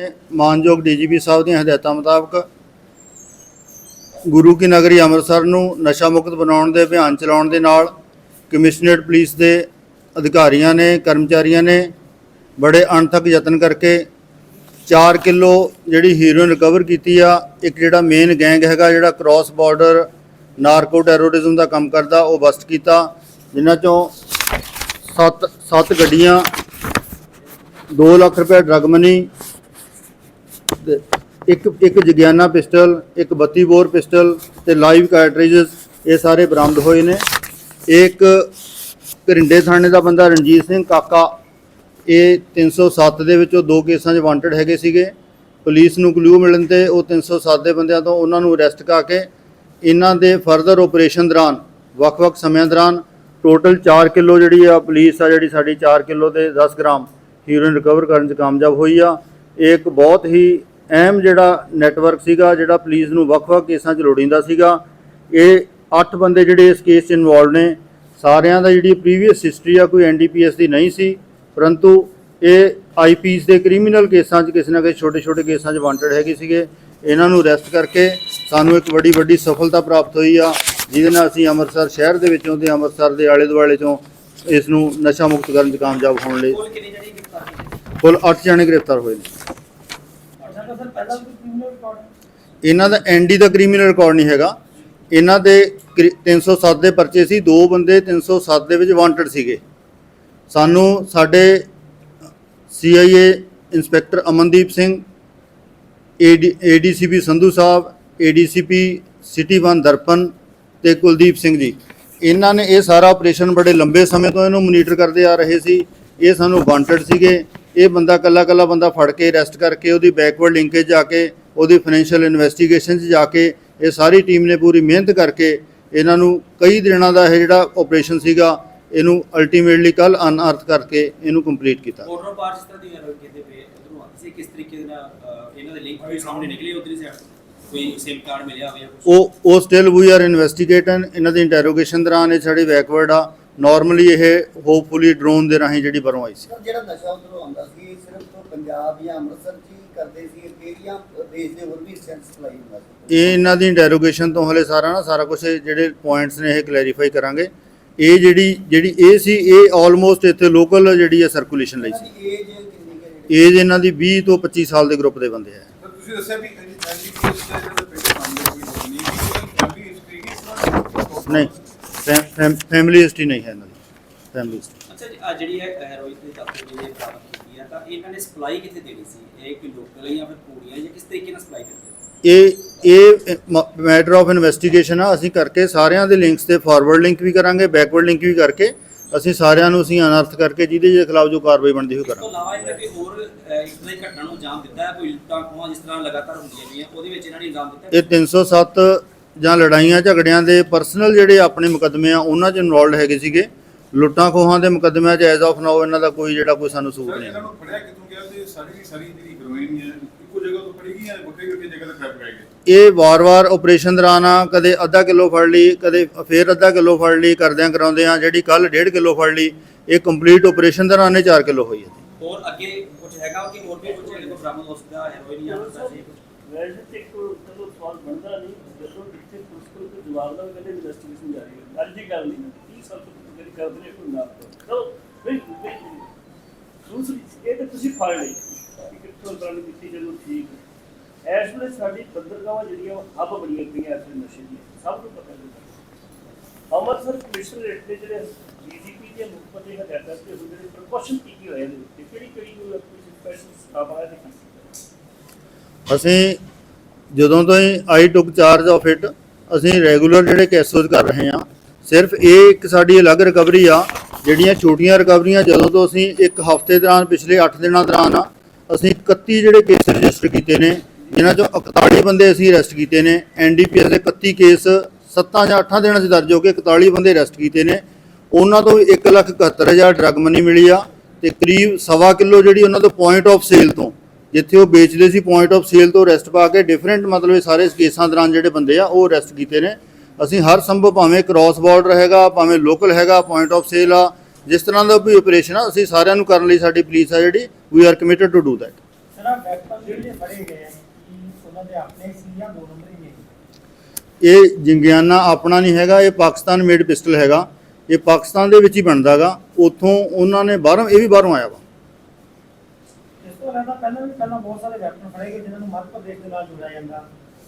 ਮਾਨਯੋਗ ਡੀਜੀਪੀ ਸਾਹਿਬ ਦੀਆਂ ਹਦਾਇਤਾਂ ਮੁਤਾਬਕ ਗੁਰੂ ਕੀ ਨਗਰੀ ਅੰਮ੍ਰਿਤਸਰ ਨੂੰ ਨਸ਼ਾ ਮੁਕਤ ਬਣਾਉਣ ਦੇ, ਅਭਿਆਨ ਚਲਾਉਣ ਦੇ ਨਾਲ ਕਮਿਸ਼ਨਰੇਟ ਪੁਲਿਸ ਦੇ ਅਧਿਕਾਰੀਆਂ ਨੇ, ਕਰਮਚਾਰੀਆਂ ਨੇ ਬੜੇ ਅਣਥਕ ਯਤਨ ਕਰਕੇ 4 ਕਿਲੋ ਜਿਹੜੀ ਹੀਰੋਇਨ ਰਿਕਵਰ ਕੀਤੀ ਆ, ਇੱਕ ਜਿਹੜਾ ਮੇਨ ਗੈਂਗ ਹੈਗਾ ਜਿਹੜਾ ਕ੍ਰਾਸ ਬਾਰਡਰ ਨਾਰਕੋ ਟੈਰੋਰਿਜ਼ਮ ਦਾ ਕੰਮ ਕਰਦਾ, ਉਹ ਬਸਟ ਕੀਤਾ, ਜਿਨ੍ਹਾਂ ਚੋਂ 7 7 ਗੱਡੀਆਂ 2 ਲੱਖ ਰੁਪਏ ਡਰਗ ਮਨੀ ਤੇ ਇੱਕ ਇੱਕ ਜਗਿਆਨਾ ਪਿਸਟਲ, ਇੱਕ 32 ਬੋਰ ਪਿਸਟਲ ਤੇ ਲਾਈਵ ਕਾਰਟ੍ਰਿਜਸ ਇਹ ਸਾਰੇ ਬਰਾਮਦ ਹੋਏ ਨੇ। ਇੱਕ ਘਰਿੰਡੇ ਥਾਣੇ ਦਾ ਬੰਦਾ ਰਣਜੀਤ ਸਿੰਘ ਕਾਕਾ, ਇਹ 307 ਦੇ ਵਿੱਚੋਂ ਦੋ ਕੇਸਾਂ 'ਚ ਵਾਂਟਡ ਹੈਗੇ ਸੀਗੇ। ਪੁਲਿਸ ਨੂੰ ਕਲੂ ਮਿਲਣ ਤੇ ਉਹ 307 ਦੇ ਬੰਦਿਆਂ ਤੋਂ ਉਹਨਾਂ ਨੂੰ ਅਰੈਸਟ ਕਰਕੇ ਇਹਨਾਂ ਦੇ ਫਰਦਰ ਆਪਰੇਸ਼ਨ ਦੌਰਾਨ ਵੱਖ-ਵੱਖ ਸਮਿਆਂ ਦੌਰਾਨ ਟੋਟਲ 4 ਕਿਲੋ ਜਿਹੜੀ ਆ ਪੁਲਿਸ ਆ ਜਿਹੜੀ ਸਾਡੀ 4 ਕਿਲੋ ਤੇ 10 ਗ੍ਰਾਮ ਹੀਰੋਇਨ ਰਿਕਵਰ ਕਰਨ 'ਚ ਕਾਮਯਾਬ ਹੋਈ ਆ। ਇਹ ਇੱਕ ਬਹੁਤ ਹੀ ਅਹਿਮ ਜਿਹੜਾ ਨੈਟਵਰਕ ਸੀਗਾ, ਜਿਹੜਾ ਪੁਲਿਸ ਨੂੰ ਵੱਖ-ਵੱਖ ਕੇਸਾਂ 'ਚ ਲੋੜੀਂਦਾ ਸੀਗਾ, ਇਹ 8 ਬੰਦੇ ਜਿਹੜੇ ਇਸ ਕੇਸ 'ਚ ਇਨਵੋਲਵ ਨੇ, ਸਾਰਿਆਂ ਦਾ ਜਿਹੜੀ ਪ੍ਰੀਵੀਅਸ ਹਿਸਟਰੀ ਆ, ਕੋਈ ਐਨਡੀਪੀਐਸ ਦੀ ਨਹੀਂ ਸੀ, ਪਰੰਤੂ ਇਹ ਆਈਪੀਸ ਦੇ ਕ੍ਰਿਮੀਨਲ ਕੇਸਾਂ 'ਚ ਕਿਸੇ ਨਾ ਕਿਸੇ ਛੋਟੇ-ਛੋਟੇ ਕੇਸਾਂ 'ਚ ਵਾਂਟਡ ਹੈਗੇ ਸੀਗੇ। ਇਹਨਾਂ ਨੂੰ ਅਰੈਸਟ ਕਰਕੇ ਸਾਨੂੰ ਇੱਕ ਵੱਡੀ ਵੱਡੀ ਸਫਲਤਾ ਪ੍ਰਾਪਤ ਹੋਈ ਆ, ਜਿਹਦੇ ਨਾਲ ਅਸੀਂ ਅੰਮ੍ਰਿਤਸਰ ਸ਼ਹਿਰ ਦੇ ਵਿੱਚੋਂ ਤੇ ਅੰਮ੍ਰਿਤਸਰ ਦੇ ਆਲੇ ਦੁਆਲੇ ਚੋਂ ਇਸ ਨੂੰ ਨਸ਼ਾ ਮੁਕਤ ਕਰਨ 'ਚ ਕਾਮਯਾਬ ਹੋਣ ਲਈ ਕੁੱਲ 8 ਜਣੇ ਗ੍ਰਿਫਤਾਰ ਹੋਏ ਨੇ ਅੱਛਾ ਤਾਂ ਸਰ ਪਹਿਲਾਂ ਕੋਈ ਕ੍ਰਿਮੀਨਲ ਰਿਕਾਰਡ ਇਹਨਾਂ ਦਾ ਐਨਡੀ ਦਾ ਕ੍ਰਿਮੀਨਲ ਰਿਕਾਰਡ ਨਹੀਂ ਹੈਗਾ। ਇਹਨਾਂ ਦੇ ਕ੍ਰਿ- 307 ਦੇ ਪਰਚੇ ਸੀ। ਦੋ ਬੰਦੇ 307 ਦੇ ਵਿੱਚ ਵਾਂਟਡ ਸੀਗੇ। ਸਾਨੂੰ ਸਾਡੇ CIA inspector Amandeep Singh ADCP Sandhu Sahib ADCP city one Darpan ਤੇ ਕੁਲਦੀਪ ਸਿੰਘ ਜੀ। ਇਹਨਾਂ ਨੇ ਇਹ ਸਾਰਾ ਆਪਰੇਸ਼ਨ ਬੜੇ ਲੰਬੇ ਸਮੇਂ ਤੋਂ ਇਹਨੂੰ ਮੋਨੀਟਰ ਕਰਦੇ ਆ ਰਹੇ ਸੀ। ਇਹ ਸਾਨੂੰ ਵਾਂਟਡ ਸੀਗੇ। ਇਹ ਬੰਦਾ ਕੱਲਾ ਕੱਲਾ ਬੰਦਾ ਫੜ ਕੇ ਅਰੈਸਟ ਕਰਕੇ ਉਹਦੀ ਬੈਕਵਰਡ ਲਿੰਕੇਜ ਜਾ ਕੇ ਉਹਦੀ ਫਾਈਨੈਂਸ਼ੀਅਲ ਇਨਵੈਸਟੀਗੇਸ਼ਨ 'ਚ ਜਾ ਕੇ ਇਹ ਸਾਰੀ ਟੀਮ ਨੇ ਪੂਰੀ ਮਿਹਨਤ ਕਰਕੇ ਇਹਨਾਂ ਨੂੰ ਕਈ ਦਿਨਾਂ ਦਾ ਇਹ ਜਿਹੜਾ ਆਪਰੇਸ਼ਨ ਸੀਗਾ ਇਹਨੂੰ ਅਲਟੀਮੇਟਲੀ ਕੱਲ ਅਨਅਰਥ ਕਰਕੇ ਇਹਨੂੰ ਕੰਪਲੀਟ ਕੀਤਾ। ਆਰਡਰ ਪਾਰ ਜਿਸ ਤਰ੍ਹਾਂ ਦੀ ਹੈਰੋਇਨ ਕਹਿੰਦੇ ਪਏ ਉਧਰੋਂ ਕਿਸੇ ਕਿਸ ਤਰੀਕੇ ਦੇ ਨਾਲ ਅਹ, ਇਹਨਾਂ ਦੇ ਲਿੰਕ ਵੀ ਸਾਹਮਣੇ ਨਿਕਲੇ ਉਧਰੀ ਸਾਈਡ ਕੋਈ ਸਿਮ ਕਾਰਡ ਮਿਲਿਆ ਹੋਵੇ ਉਹ ਉਹ ਸਟਿਲ ਵੀ ਆਰ ਇਨਵੈਸਟੀਗੇਟਨ ਇਹਨਾਂ ਦੀ ਇੰਟਰੋਗੇਸ਼ਨ ਦੌਰਾਨ ਇਹ ਸਾਡੇ ਬੈਕਵਰਡ ਆ। ਨਾਰਮਲੀ ਇਹ ਹੋਪਫੁਲੀ ਡਰੋਨ ਦੇ ਰਾਹੀਂ ਜਿਹੜੀ ਬਾਹਰੋਂ ਆਈ ਸੀ। ਸਰ ਜਿਹੜਾ ਨਸ਼ਾ ਉਧਰੋਂ ਆਉਂਦਾ ਸੀ ਇਹ ਸਿਰਫ ਤੋਂ ਪੰਜਾਬ ਜਾਂ ਅੰਮ੍ਰਿਤਸਰ 'ਚ ਹੀ ਕਰਦੇ ਸੀ ਕਿਹੜੀਆਂ ਦੇਸ਼ ਦੇ ਹੋਰ ਵੀ ਸੈਂਸ ਸਪਲਾਈ ਹੁੰਦਾ ਸੀ? ਇਹ ਇਹਨਾਂ ਦੀ ਇੰਟਰੋਗੇਸ਼ਨ ਤੋਂ ਹਲੇ ਸਾਰਾ ਨਾ ਸਾਰਾ ਕੁਝ ਜਿਹੜੇ ਪੁਆਇੰਟਸ ਨੇ ਇਹ ਕਲੈਰੀਫਾਈ ਕਰਾਂਗੇ। ਇਹ ਜਿਹੜੀ ਜਿਹੜੀ ਇਹ ਸੀ ਇਹ ਆਲਮੋਸਟ ਇੱਥੇ ਲੋਕਲ ਜਿਹੜੀ ਹੈ ਸਰਕੂਲੇਸ਼ਨ ਲਈ ਸੀ। ਏਜ ਇਹਨਾਂ ਦੀ 20 ਤੋਂ 25 ਸਾਲ ਦੇ ਗਰੁੱਪ ਦੇ ਬੰਦੇ ਆ ਤੁਸੀਂ ਦੱਸਿਆ ਵੀ ਐਨਡੀਪੀਐਸ ਦਾ ਜਿਹੜਾ ਕੋਈ ਨਹੀਂ। ਫੈਮਿਲੀ ਹਿਸਟਰੀ ਨਹੀਂ ਹੈ ਇਹਨਾਂ ਦੀ। ਫੈਮਿਲੀ ਹਿਸਟਰੀ ਅੱਛਾ ਜੀ ਆ ਜਿਹੜੀ ਹੈ ਹੈਰੋਇਨ ਦੀ ਦਾਖਲ ਜਿਹੜੀ ਪ੍ਰਾਪਤ ਕੀਤੀ ਹੈ ਤਾਂ ਇਹਨਾਂ ਨੇ ਸਪਲਾਈ ਕਿੱਥੇ ਦੇਣੀ ਸੀ? ਇਹ ਕੋਈ ਲੋਕਲ ਜਾਂ ਫਿਰ ਪੂਰੀਆਂ ਜਾਂ ਕਿਸ ਤਰੀਕੇ ਨਾਲ ਸਪਲਾਈ ਕਰਦੇ ਇਹ ਇਹ ਮੈਟਰ ਆਫ ਇਨਵੈਸਟੀਗੇਸ਼ਨ ਆ। ਅਸੀਂ ਕਰਕੇ ਸਾਰਿਆਂ ਦੇ ਲਿੰਕਸ ਤੇ ਫਾਰਵਰਡ ਲਿੰਕ ਵੀ ਕਰਾਂਗੇ ਬੈਕਵਰਡ ਲਿੰਕ ਵੀ ਕਰਕੇ ਅਸੀਂ ਸਾਰਿਆਂ ਨੂੰ ਅਸੀਂ ਅਨਰਥ ਕਰਕੇ ਜਿਹਦੇ ਜਿਹਦੇ ਖਿਲਾਫ ਜੋ ਕਾਰਵਾਈ ਬਣਦੀ ਹੋਈ ਇਸ ਤੋਂ ਕਰਾਂਗੇ। ਇਲਾਵਾ ਇਹਨਾਂ ਨੇ ਕੋਈ ਹੋਰ ਇਸ ਤਰ੍ਹਾਂ ਦੀ ਘਟਨਾ ਨੂੰ ਅੰਜਾਮ ਦਿੱਤਾ ਹੈ ਕੋਈ ਲੁੱਟਾਂ ਖੋਹਾਂ ਜਿਸ ਤਰ੍ਹਾਂ ਲਗਾਤਾਰ ਹੁੰਦੀਆਂ ਪਈਆਂ ਉਹਦੇ ਵਿੱਚ ਇਹਨਾਂ ਨੇ ਦਿੱਤਾ? ਇਹ 307 ਜਾਂ ਲੜਾਈਆਂ ਝਗੜਿਆਂ ਦੇ ਪਰਸਨਲ ਜਿਹੜੇ ਆਪਣੇ ਮੁਕੱਦਮੇ ਆ ਉਹਨਾਂ 'ਚ ਇਨਵੋਲਡ ਹੈਗੇ ਸੀਗੇ। ਲੁੱਟਾਂ ਖੋਹਾਂ ਦੇ ਮੁਕੱਦਮਿਆਂ 'ਚ ਐਜ਼ ਆਫ ਨਾਓ ਇਹਨਾਂ ਦਾ ਕੋਈ ਜਿਹੜਾ ਕੋਈ ਸਾਨੂੰ ਸੂਟ ਸਰ ਨਹੀਂ ਇਹਨਾਂ ਨੂੰ ਫੜਿਆ ਕਿਤੋਂ ਗਿਆ? ਤੇ ਸਾਰੀ ਦੀ ਸਾਰੀ ਜਿਹੜੀ ਹੀਰੋਇਨ ਹੈ ਇੱਕੋ ਜਗ੍ਹਾ ਤੋਂ ਫੜੀ ਗਈ ਹੈ ਵੱਖਰੀ ਵੱਖਰੀ ਜਗ੍ਹਾ ਤੇ ਟ੍ਰੈਪ ਗਏ? ਇਹ ਵਾਰ-ਵਾਰ ਆਪਰੇਸ਼ਨ ਦੌਰਾਨ ਆ ਕਦੇ ਅੱਧਾ ਕਿਲੋ ਫੜ ਲਈ ਕਦੇ ਫੇਰ ਅੱਧਾ ਕਿਲੋ ਫੜ ਲਈ ਕਰਦਿਆਂ ਕਰਾਉਂਦੇ ਆ ਜਿਹੜੀ ਕੱਲ 1.5 ਕਿਲੋ ਫੜ ਲਈ ਇਹ ਕੰਪਲੀਟ ਆਪਰੇਸ਼ਨ ਦੌਰਾਨ ਇਹ 4 ਕਿਲੋ ਹੋਈ ਹੈ। ਹੋਰ ਅੱਗੇ ਕੁਝ ਹੈਗਾ ਕਿ ਹੋਰ ਵੀ ਕੁਝ ਇਹਦੇ ਕੋਲ ਬਰਾਮਦ ਹੋ ਸਕਦਾ ਹੈਰੋਇਨ ਜਾਂ ਨਸ਼ਾ ਸੀ ਵੈਸੇ ਤੇ ਕੋਈ ਚਲੋ ਸਵਾਲ ਬਣਦਾ ਨਹੀਂ ਜਦੋਂ ਜਿੱਥੇ ਪੁਲਿਸ ਕੋਲ ਕੋਈ ਜਵਾਬ ਦਾ ਕਹਿੰਦੇ ਇਨਵੈਸਟੀਗੇਸ਼ਨ ਜਾਰੀ ਹੈ। ਅੱਜ ਦੀ ਗੱਲ ਨਹੀਂ 30 ਸਾਲ ਤੋਂ ਜਿਹੜੀ ਕਰਦੇ ਨੇ ਕੋਈ ਨਾ ਚਲੋ, ਨਹੀਂ ਨਹੀਂ ਦੂਸਰੀ, ਇਹ ਤਾਂ ਤੁਸੀਂ ਫੜ ਲਈ। ਕਿ ਕਿੱਥੋਂ ਗੱਲ ਕੀਤੀ ਜਦੋਂ ਠੀਕ ਹੈ। ਇਸ ਵੇਲੇ ਸਾਡੀ ਬੰਦਰਗਾਹਾਂ ਜਿਹੜੀਆਂ ਹੱਬ ਬਣੀਆਂ ਪਈਆਂ ਇਸ ਵੇਲੇ ਨਸ਼ੇ ਦੀਆਂ। ਸਭ ਨੂੰ ਪਤਾ ਹੈ ਅੰਮ੍ਰਿਤਸਰ ਕਮਿਸ਼ਨਰੇਟ ਦੇ ਜਿਹੜੇ ਡੀਜੀਪੀ ਦੇ ਮੁੱਖ ਪਤੇ ਹਦਾਇਤਾਂ ਤੇ ਉਹ ਜਿਹੜੇ ਪ੍ਰੀਕਾਸ਼ਨ ਕੀ ਕੀ ਹੋਏ ਇਹਦੇ ਉੱਤੇ ਕਿਹੜੀ ਕਿਹੜੀ ਕੋਈ ਸਪੈਸ਼ਲ ਸਟਾਫ ਆਇਆ ਤੇ ਕੀ ਕੀਤਾ? ਅਸੀਂ ਜਦੋਂ ਤੋਂ ਹੀ I took charge of it ਅਸੀਂ ਰੈਗੂਲਰ ਜਿਹੜੇ ਕੇਸਸ ਕਰ ਰਹੇ ਹਾਂ, ਸਿਰਫ ਇਹ ਇੱਕ ਸਾਡੀ ਅਲੱਗ ਰਿਕਵਰੀ ਆ, ਜਿਹੜੀਆਂ ਛੋਟੀਆਂ ਰਿਕਵਰੀਆਂ ਜਦੋਂ ਤੋਂ ਅਸੀਂ ਇੱਕ ਹਫ਼ਤੇ ਦੌਰਾਨ, ਪਿਛਲੇ 8 ਦਿਨਾਂ ਦੌਰਾਨ ਆ, ਅਸੀਂ 31 ਜਿਹੜੇ ਕੇਸ ਰਜਿਸਟਰ ਕੀਤੇ ਨੇ, ਜਿਨ੍ਹਾਂ ਚੋਂ 41 ਬੰਦੇ ਅਸੀਂ ਅਰੈਸਟ ਕੀਤੇ ਨੇ ਐਨਡੀਪੀਐਸ ਦੇ 31 ਕੇਸ 7 ਜਾਂ 8 ਦਿਨਾਂ 'ਚ ਦਰਜ ਹੋ ਕੇ 41 ਬੰਦੇ ਅਰੈਸਟ ਕੀਤੇ ਨੇ। ਉਹਨਾਂ ਤੋਂ 171000 ਡਰੱਗ ਮਨੀ ਮਿਲੀ ਆ, ਤੇ ਕਰੀਬ ਸਵਾ ਕਿਲੋ ਜਿਹੜੀ ਉਹਨਾਂ ਤੋਂ ਪੁਆਇੰਟ ਆਫ ਸੇਲ ਤੋਂ ਜਿੱਥੇ ਉਹ ਵੇਚਦੇ ਸੀ ਪੁਆਇੰਟ ਆਫ ਸੇਲ ਤੋਂ ਅਰੈਸਟ ਪਾ ਕੇ ਡਿਫਰੈਂਟ ਮਤਲਬ ਇਹ ਸਾਰੇ ਕੇਸਾਂ ਦੌਰਾਨ ਜਿਹੜੇ ਬੰਦੇ ਆ ਉਹ ਅਰੈਸਟ ਕੀਤੇ ਨੇ। ਅਸੀਂ ਹਰ ਸੰਭਵ ਭਾਵੇਂ ਕ੍ਰਾਸ ਬਾਰਡਰ ਹੈਗਾ ਭਾਵੇਂ ਲੋਕਲ ਹੈਗਾ ਪੁਆਇੰਟ ਆਫ ਸੇਲ ਆ ਜਿਸ ਤਰ੍ਹਾਂ ਦਾ ਵੀ ਆਪਰੇਸ਼ਨ ਆ ਅਸੀਂ ਸਾਰਿਆਂ ਨੂੰ ਕਰਨ ਲਈ ਸਾਡੀ ਪੁਲਿਸ ਆ ਜਿਹੜੀ we are committed to do that ਇਹ ਜਿੰਗਿਆਨਾ ਆਪਣਾ ਨਹੀਂ ਹੈਗਾ ਇਹ ਪਾਕਿਸਤਾਨ ਮੇਡ ਪਿਸਟਲ ਹੈਗਾ। ਇਹ ਪਾਕਿਸਤਾਨ ਦੇ ਵਿੱਚ ਹੀ ਬਣਦਾਗਾ ਉੱਥੋਂ ਉਹਨਾਂ ਨੇ ਬਾਹਰੋਂ ਇਹ ਵੀ ਬਾਹਰੋਂ ਆਇਆ ਵਾ। ਇਲਾਵਾ ਪਹਿਲਾਂ ਵੀ ਪਹਿਲਾਂ ਬਹੁਤ ਸਾਰੇ ਵੈਪਨ ਫੜੇ ਗਏ ਜਿਨ੍ਹਾਂ ਨੂੰ ਮੱਧ ਪ੍ਰਦੇਸ਼ ਦੇ ਨਾਲ ਜੋੜਿਆ ਜਾਂਦਾ।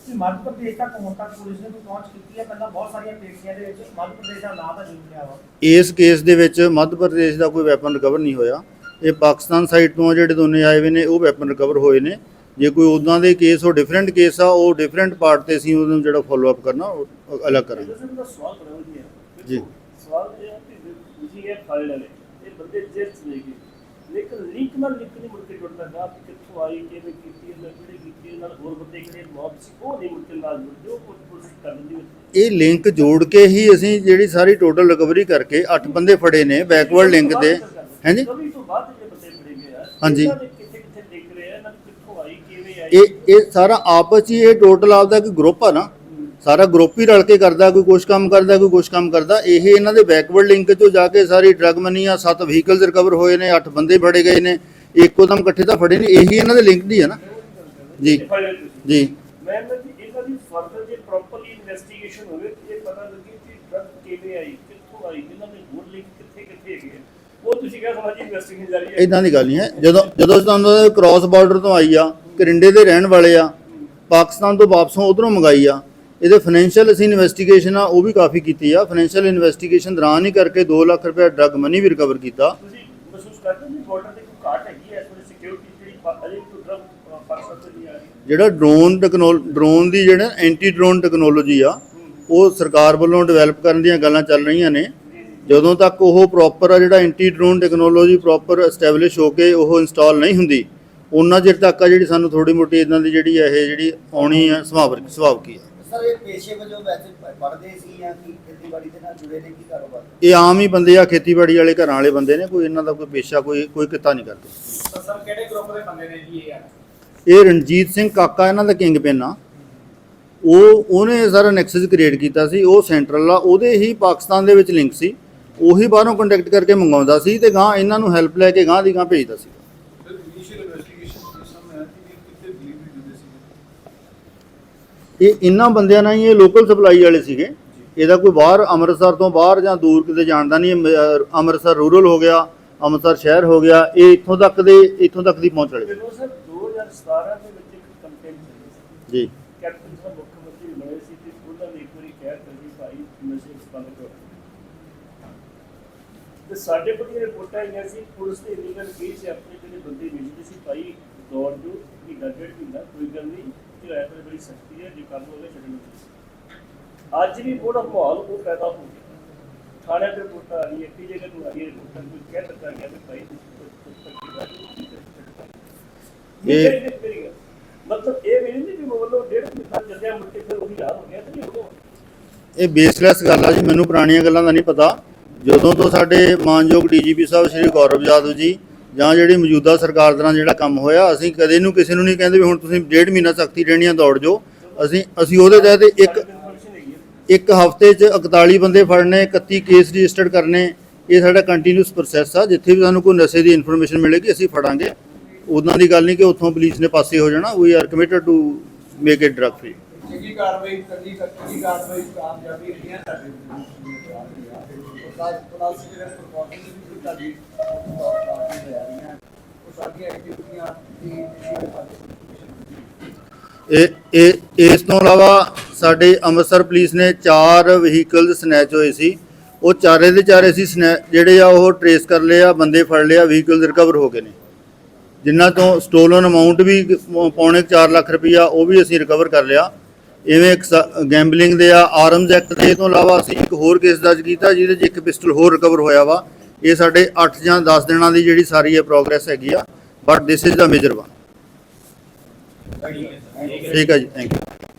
ਕਿ ਮੱਧ ਪ੍ਰਦੇਸ਼ ਤੱਕ ਹੁਣ ਤੱਕ ਪੁਲਿਸ ਨੇ ਕੋਈ ਪਹੁੰਚ ਕੀਤੀ ਹੈ? ਪਹਿਲਾਂ ਬਹੁਤ ਸਾਰੀਆਂ ਪੇਸ਼ੀਆਂ ਦੇ ਵਿੱਚ ਮੱਧ ਪ੍ਰਦੇਸ਼ ਦਾ ਨਾਂ ਤਾਂ ਜ਼ਰੂਰ ਲਿਆ ਵਾ। ਇਸ ਕੇਸ ਦੇ ਵਿੱਚ ਮੱਧ ਪ੍ਰਦੇਸ਼ ਦਾ ਕੋਈ ਵੈਪਨ ਰਿਕਵਰ ਨਹੀਂ ਹੋਇਆ। ਇਹ ਪਾਕਿਸਤਾਨ ਸਾਈਡ ਤੋਂ ਜਿਹੜੇ ਦੋਨੇ ਆਏ ਹੋਏ ਨੇ ਉਹ ਵੈਪਨ ਰਿਕਵਰ ਹੋਏ ਨੇ। ਜੇ ਕੋਈ ਉਦਾਂ ਦੇ ਕੇਸ ਉਹ ਡਿਫਰੈਂਟ ਕੇਸ ਆ ਉਹ ਡਿਫਰੈਂਟ ਪਾਰਟ ਤੇ ਅਸੀਂ ਉਹਨੂੰ ਜਿਹੜਾ ਫੋਲੋ ਅਪ ਕਰਨਾ ਉਹ ਅਲੱਗ ਕਰਾਂਗੇ। ਹੈ। ਜੀ। ਸਵਾਲ ਇਹ ਹੈ ਕਿ ਤੁਸੀਂ ਇਹ ਫਾਈਲ ਵਾਲੇ ਇਹ ਬੰਦੇ ਜੇਲ੍ਹ ਚ ਲੈ ਗਏ ਲੇਕਿਨ ਲਿੰਕ ਨਾਲ ਲਿੰਕ ਨਹੀਂ ਮੁੜ ਕੇ ਜੁੜਦਾ ਨਾ ਕਿ ਕਿੱਥੋਂ ਆਈ ਕਿਵੇਂ ਕੀਤੀ ਇਹਨਾਂ ਕਿਹੜੇ ਕੀਤੀ ਨਾਲ ਹੋਰ ਬੰਦੇ ਕਿਹੜੇ ਮੌਤ ਸੀ ਉਹ ਨਹੀਂ ਮੁੜ ਕੇ ਨਾਲ ਜੁੜਦੇ ਉਹ ਪੁਲਿਸ ਕਰ ਦਿੰਦੀ ਹੈ ਇਹ ਲਿੰਕ ਜੋੜ ਕੇ ਹੀ ਅਸੀਂ ਜਿਹੜੀ ਸਾਰੀ ਟੋਟਲ ਰਿਕਵਰੀ ਕਰਕੇ 8 ਬੰਦੇ ਫੜੇ ਨੇ ਬੈਕਵਰਡ ਲਿੰਕ ਦੇ ਹਾਂਜੀ? ਕਵੀ ਤੋਂ ਬਾਅਦ ਜਿਹੜੇ ਬੰਦੇ ਫੜੇ ਗਏ ਆ ਹਾਂਜੀ। ਇਹਨਾਂ ਦੇ ਕਿੱਥੇ ਕਿੱਥੇ ਲਿੰਕ ਰਹੇ ਆ ਇਹਨਾਂ ਨੂੰ ਕਿੱਥੋਂ ਆਈ ਕਿਵੇਂ ਆਈ? ਇਹ ਇਹ ਸਾਰਾ ਆਪਸ ਹੀ ਇਹ ਟੋਟਲ ਆਪਦਾ ਕੋਈ ਗਰੁੱਪ ਆ ਨਾ। ਸਾਰਾ ਗਰੁੱਪ ਹੀ ਰਲ ਕੇ ਕਰਦਾ ਕੋਈ ਕੁਛ ਕੰਮ ਕਰਦਾ ਕੋਈ ਕੁਛ ਕੰਮ ਕਰਦਾ ਇਹ ਇਹਨਾਂ ਦੇ ਬੈਕਵਰਡ ਲਿੰਕ 'ਚੋਂ ਜਾ ਕੇ ਸਾਰੀ ਡਰਗ ਮਨੀ ਆ ਸੱਤ ਵਹੀਕਲਸ ਰਿਕਵਰ ਹੋਏ ਨੇ 8 ਬੰਦੇ ਫੜੇ ਗਏ ਨੇ ਇੱਕੋ ਦਮ ਇਕੱਠੇ ਤਾਂ ਫੜੇ ਨੇ ਇਹੀ ਇਹਨਾਂ ਦੇ ਲਿੰਕ ਦੀ ਹੈ ਨਾ ਜੀ। ਜੀ ਮੈਂ ਨਾ ਜੀ ਇਹਨਾਂ ਦੀ ਫਰਦਰ ਜੇ ਪ੍ਰੋਪਰਲੀ ਇਨਵੈਸਟੀਗੇਸ਼ਨ ਹੋਵੇ ਤੇ ਇਹ ਪਤਾ ਲੱਗੇ ਕਿ ਡਰਗ ਕਿਵੇਂ ਆਈ ਕਿੱਥੋਂ ਆਈ ਇਹਨਾਂ ਦੇ ਹੋਰ ਲਿੰਕ ਕਿੱਥੇ ਕਿੱਥੇ ਹੈਗੇ ਆ। ਉਹ ਤੁਸੀਂ ਕਿਹਾ ਸਮਾਜੀ ਇਨਵੈਸਟੀਗੇਸ਼ਨ ਜਾਰੀ ਹੈ ਇਦਾਂ ਦੀ ਗੱਲ ਨਹੀਂ ਹੈ ਜਦੋਂ ਜਦੋਂ ਤੁਹਾਨੂੰ ਕ੍ਰਾਸ ਬਾਰਡਰ ਤੋਂ ਆਈ ਆ ਕਰਿੰਡੇ ਦੇ ਰਹਿਣ ਵਾਲੇ ਆ ਪਾਕਿਸਤਾਨ ਤੋਂ ਵਾਪਸੋਂ ਉਧਰੋਂ ਮੰਗਾਈ ਆ ਇਹਦੇ ਫਾਈਨੈਂਸ਼ੀਅਲ ਅਸੀਂ ਇਨਵੈਸਟੀਗੇਸ਼ਨ ਆ ਉਹ ਵੀ ਕਾਫੀ ਕੀਤੀ ਆ। ਫਾਈਨੈਂਸ਼ੀਅਲ ਇਨਵੈਸਟੀਗੇਸ਼ਨ ਦੌਰਾਨ ਹੀ ਕਰਕੇ 2 ਲੱਖ ਰੁਪਏ ਡਰਗ ਮਨੀ ਵੀ ਰਿਕਵਰ ਕੀਤਾ। ਤੁਸੀਂ ਮਹਿਸੂਸ ਕਰਦੇ ਹੋ ਕਿ ਬਾਰਡਰ ਤੇ ਕੋਈ ਘਾਟ ਹੈਗੀ ਹੈ? ਇਸ ਵੇਲੇ ਸਿਕਿਉਰਿਟੀ ਜਿਹੜੀ ਅਜੇ ਡਰਗ ਡਰੋਨ ਡਰੋਨ ਦੀ ਜਿਹੜਾ ਐਂਟੀ ਡਰੋਨ ਟੈਕਨੋਲੋਜੀ ਆ ਉਹ ਸਰਕਾਰ ਵੱਲੋਂ ਡਿਵੈਲਪ ਕਰਨ ਦੀਆਂ ਗੱਲਾਂ ਚੱਲ ਰਹੀਆਂ ਨੇ। ਜਦੋਂ ਤੱਕ ਉਹ ਪ੍ਰੋਪਰ ਆ ਜਿਹੜਾ anti drone technology proper establish ਹੋ ਕੇ ਉਹ ਇੰਸਟਾਲ ਨਹੀਂ ਹੁੰਦੀ ਉਹਨਾਂ ਚਿਰ ਤੱਕ ਆ ਜਿਹੜੀ ਸਾਨੂੰ ਥੋੜੀ ਮੋਟੀ ਇਦਾਂ ਦੀ ਜਿਹੜੀ ਇਹ ਜਿਹੜੀ ਆਉਣੀ ਆ ਸੁਭਾਵ ਸੁਭਾਵ ਕੀ ਆ। ਸਰ ਇਹ ਪੇਸ਼ੇ ਵਜੋਂ ਵੈਸੇ ਪ- ਪੜ੍ਹਦੇ ਸੀ ਜਾਂ ਕੀ ਖੇਤੀਬਾੜੀ ਦੇ ਨਾਲ ਜੁੜੇ ਨੇ ਕੀ ਕਾਰੋਬਾਰ ਇਹ ਆਮ ਹੀ ਬੰਦੇ ਆ ਖੇਤੀਬਾੜੀ ਵਾਲੇ ਘਰਾਂ ਵਾਲੇ ਬੰਦੇ ਨੇ ਕੋਈ ਇਹਨਾਂ ਦਾ ਕੋਈ ਪੇਸ਼ਾ ਕੋਈ ਕੋਈ ਕਿੱਤਾ ਨਹੀਂ ਕਰਦੇ। ਤਾਂ ਸਰ ਕਿਹੜੇ ਗਰੁੱਪ ਦੇ ਬੰਦੇ ਨੇ ਜੀ ਇਹ ਆ? ਇਹ ਰਣਜੀਤ ਸਿੰਘ ਕਾਕਾ ਇਹਨਾਂ ਦਾ ਕਿੰਗ ਪਿਨ ਆ। ਉਹ ਉਹਨੇ ਸਾਰਾ ਨੈਕਸਸ ਕ੍ਰੀਏਟ ਕੀਤਾ ਸੀ ਉਹ ਸੈਂਟਰਲ ਆ ਉਹਦੇ ਹੀ ਪਾਕਿਸਤਾਨ ਦੇ ਵਿੱਚ ਲਿੰਕ ਸੀ। ਉਹੀ ਬਾਹਰੋਂ ਕੰਟੈਕਟ ਕਰਕੇ ਮੰਗਾਉਂਦਾ ਸੀ ਤੇ ਗਾਂ ਇਹਨਾਂ ਨੂੰ ਹੈਲਪ ਲੈ ਕੇ ਗਾਂ ਦੀ ਗਾਂ ਭੇਜਦਾ ਸੀ। ਸਰ ਇਨੀਸ਼ੀਅਲ ਇਨਵੈਸਟੀਗੇਸ਼ਨ ਸਮੇਂ ਆਇਆ ਕਿ ਇਹ ਕਿੱਥੇ ਡਿਲੀਵਰੀ ਦਿੰਦੇ ਸੀ। ਇਹ ਇਹਨਾਂ ਬੰਦਿਆਂ ਨਾਲ ਹੀ ਇਹ ਲੋਕਲ ਸਪਲਾਈ ਵਾਲੇ ਸੀਗੇ। ਇਹਦਾ ਕੋਈ ਬਾਹਰ ਅੰਮ੍ਰਿਤਸਰ ਤੋਂ ਬਾਹਰ ਜਾਂ ਦੂਰ ਕਿਤੇ ਜਾਣਦਾ ਨਹੀਂ ਅੰਮ੍ਰਿਤਸਰ ਰੂਰਲ ਹੋ ਗਿਆ ਅੰਮ੍ਰਿਤਸਰ ਸ਼ਹਿਰ ਹੋ ਗਿਆ ਇਹ ਇੱਥੋਂ ਤੱਕ ਦੇ ਇੱਥੋਂ ਤੱਕ ਦੀ ਪਹੁੰਚ ਵਾਲੇ ਸਰ 2017 ਦੇ ਵਿੱਚ ਇੱਕ ਕੰਪੇਨ ਚੱਲੀ ਜੀ। ਕੈਪਟਨ ਸਾਹਿਬ ਮੁੱਖ ਮੰਤਰੀ ਬਣੇ ਸੀ ਤੇ ਉਹਨਾਂ ਨੇ ਇੱਕ ਵਾਰੀ ਕਹਿ ਦਿੱਤੀ ਭਾਈ ਨਸ਼ੇ ਬੰਦ ਕਰੋ। ਤੇ ਸਾਡੇ ਕੋਲ ਇਹ ਰਿਪੋਰਟਾਂ ਆਈਆਂ ਸੀ ਪੁਲਿਸ ਦੇ ਇਲੀਗਲ ਕੇਸ ਆਪਣੇ ਜਿਹੜੇ ਬੰਦੇ ਮਿਲਦੇ ਸੀ ਭਾਈ ਦੌੜ ਜੋ ਮਹੀਨਾ ਡੇਢ ਮਹੀਨਾ ਕੋਈ ਗੱਲ ਨਹੀਂ। ਕਿ ਐ ਤੇ ਬੜੀ ਸਖਤੀ ਹੈ ਜੇ ਕੰਮ ਹੋਵੇ ਛੱਡਣ ਦੀ ਅੱਜ ਵੀ ਥੋੜਾ ਮਾਹੌਲ ਉਹ ਪੈਦਾ ਹੋ ਗਿਆ। ਥਾਣੇ ਤੇ ਰਿਪੋਰਟਾਂ ਆ ਰਹੀ ਹੈ ਕਿ ਜਗ੍ਹਾ ਤੋਂ ਆ ਰਹੀ ਹੈ ਕੋਈ ਕਹਿ ਦਿੱਤਾ ਗਿਆ ਕਿ ਭਾਈ ਇਹ- ਮਤਲਬ ਇਹ ਵੀ ਨਹੀਂ ਕਿ ਮੋਲੋ ਡੇਢ ਮਹੀਨਾ ਚੱਲਿਆ ਮੁੜ ਕੇ ਫਿਰ ਉਹੀ ਹਾਲ ਹੋ ਗਿਆ ਤੇ ਉਹ ਇਹ ਬੇਸਲੈਸ ਗੱਲ ਆ ਜੀ ਮੈਨੂੰ ਪੁਰਾਣੀਆਂ ਗੱਲਾਂ ਦਾ ਨਹੀਂ ਪਤਾ। ਜਦੋਂ ਤੋਂ ਸਾਡੇ ਮਾਨਯੋਗ ਡੀਜੀਪੀ ਸਾਹਿਬ ਸ਼੍ਰੀ ਗੌਰਵ ਯਾਦਵ ਜੀ ਜਾਂ ਜਿਹੜੀ ਮੌਜੂਦਾ ਸਰਕਾਰ ਦੌਰਾਨ ਜਿਹੜਾ ਕੰਮ ਹੋਇਆ, ਅਸੀਂ ਕਦੇ ਨੂੰ ਕਿਸੇ ਨੂੰ ਨਹੀਂ ਕਹਿੰਦੇ ਵੀ ਹੁਣ ਤੁਸੀਂ ਡੇਢ ਮਹੀਨਾ ਸਖਤੀ ਰਹਿਣੀਆਂ ਦੌੜ ਜਾਓ। ਅਸੀਂ ਅਸੀਂ ਉਹਦੇ ਤਹਿਤ ਇੱਕ ਇੱਕ ਹਫ਼ਤੇ 'ਚ 41 ਬੰਦੇ ਫੜਨੇ 31 ਕੇਸ ਰਜਿਸਟਰਡ ਕਰਨੇ, ਇਹ ਸਾਡਾ ਕੰਟੀਨਿਊਸ ਪ੍ਰੋਸੈਸ ਆ। ਜਿੱਥੇ ਵੀ ਸਾਨੂੰ ਕੋਈ ਨਸ਼ੇ ਦੀ ਇਨਫੋਰਮੇਸ਼ਨ ਮਿਲੇਗੀ, ਅਸੀਂ ਫੜਾਂਗੇ। ਉਦਾਂ ਦੀ ਗੱਲ ਨਹੀਂ ਕਿ ਉੱਥੋਂ ਪੁਲਿਸ ਨੇ ਪਾਸੇ ਹੋ ਜਾਣਾ। We are committed to make it drug free ਚੰਗੀ ਕਾਰਵਾਈ ਕੱਲੀ ਕੱਲੀ ਕਾਰਵਾਈ ਕਾਮਯਾਬੀ ਇੰਡੀਆ ਸਾਡੇ ਸਰਕਾਰ ਪਲਾਸ ਜਿਹੜੇ ਪ੍ਰੋਪੋਜ਼ਲ ਵੀ ਪਾਰਟੀ ਦੇ ਰਹੀਆਂ ਉਹ ਸਾਡੀਆਂ ਐਕਟੀਵਿਟੀਆਂ ਦੀ ਇਹ ਇਹ, ਇਸ ਤੋਂ ਇਲਾਵਾ ਸਾਡੇ ਅੰਮ੍ਰਿਤਸਰ ਪੁਲਿਸ ਨੇ ਚਾਰ ਵਹੀਕਲ ਸਨੈਚ ਹੋਏ ਸੀ। ਉਹ ਚਾਰੇ ਦੇ ਚਾਰੇ ਸੀ ਸਨੈ ਜਿਹੜੇ ਆ ਉਹ ਟਰੇਸ ਕਰ ਲਏ ਆ, ਬੰਦੇ ਫੜ ਲਿਆ ਵਹੀਕਲ ਰਿਕਵਰ ਹੋ ਗਏ ਨੇ। ਜਿਨ੍ਹਾਂ ਤੋਂ ਸਟੋਲਨ ਅਮਾਉਂਟ ਵੀ ਪ- ਪੌਣੇ 4 ਲੱਖ ਰੁਪਈਆ ਉਹ ਵੀ ਅਸੀਂ ਰਿਕਵਰ ਕਰ ਲਿਆ। ਇਵੇਂ ਇੱਕ ਗੈਂਬਲਿੰਗ ਦੇ ਆ ਆਰਮਜ਼ ਐਕਟ ਦੇ ਤੋਂ ਇਲਾਵਾ ਅਸੀਂ ਇੱਕ ਹੋਰ ਕੇਸ ਦਰਜ ਕੀਤਾ, ਜਿਹਦੇ 'ਚ ਇੱਕ ਪਿਸਟਲ ਹੋਰ ਰਿਕਵਰ ਹੋਇਆ ਵਾ। ਇਹ ਸਾਡੇ 8 ਜਾਂ 10 ਦਿਨਾਂ ਦੀ ਜਿਹੜੀ ਸਾਰੀ ਇਹ ਪ੍ਰੋਗਰੈਸ ਹੈਗੀ ਆ but this is the major one ਠੀਕ ਹੈ ਜੀ ਥੈਂਕ ਯੂ